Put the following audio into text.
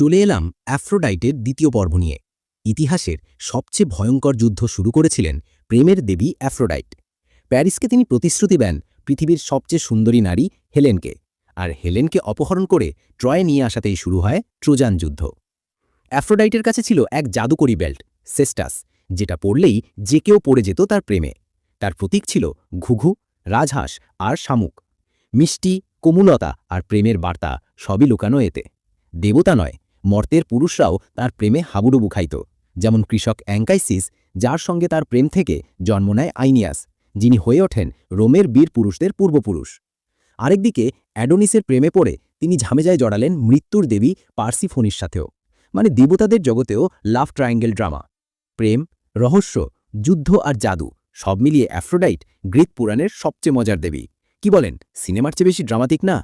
চলে এলাম অ্যাফ্রোডাইটের দ্বিতীয় পর্ব নিয়ে। ইতিহাসের সবচেয়ে ভয়ঙ্কর যুদ্ধ শুরু করেছিলেন প্রেমের দেবী অ্যাফ্রোডাইট। প্যারিসকে তিনি প্রতিশ্রুতি দেন পৃথিবীর সবচেয়ে সুন্দরী নারী হেলেনকে। আর হেলেনকে অপহরণ করে ট্রয়ে নিয়ে আসাতেই শুরু হয় ট্রোজান যুদ্ধ। অ্যাফ্রোডাইটের কাছে ছিল এক জাদুকরি বেল্ট, সেস্টাস, যেটা পড়লেই যে কেউ পড়ে যেত তার প্রেমে। তার প্রতীক ছিল ঘুঘু, রাজহাঁস আর শামুক। মিষ্টি, কোমলতা আর প্রেমের বার্তা সবই লুকানো এতে। দেবতা নয় মর্তের পুরুষরাও তার প্রেমে হাবুডুবু খাইত। যেমন কৃষক অ্যাঙ্কাইসিস, যার সঙ্গে তার প্রেম থেকে জন্ম নেয় আইনিয়াস, যিনি হয়ে ওঠেন রোমের বীর পুরুষদের পূর্বপুরুষ। আরেকদিকে অ্যাডোনিসের প্রেমে পড়ে তিনি ঝামেজায় জড়ালেন মৃত্যুর দেবী পার্সিফোনির সাথেও মানে দেবতাদের জগতেও লাভ ট্রায়াঙ্গেল ড্রামা। প্রেম, রহস্য, যুদ্ধ আর জাদু, সব মিলিয়ে অ্যাফ্রোডাইট গ্রিক পুরাণের সবচেয়ে মজার দেবী। কি বলেন, সিনেমার চেয়ে বেশি ড্রামাতিক না?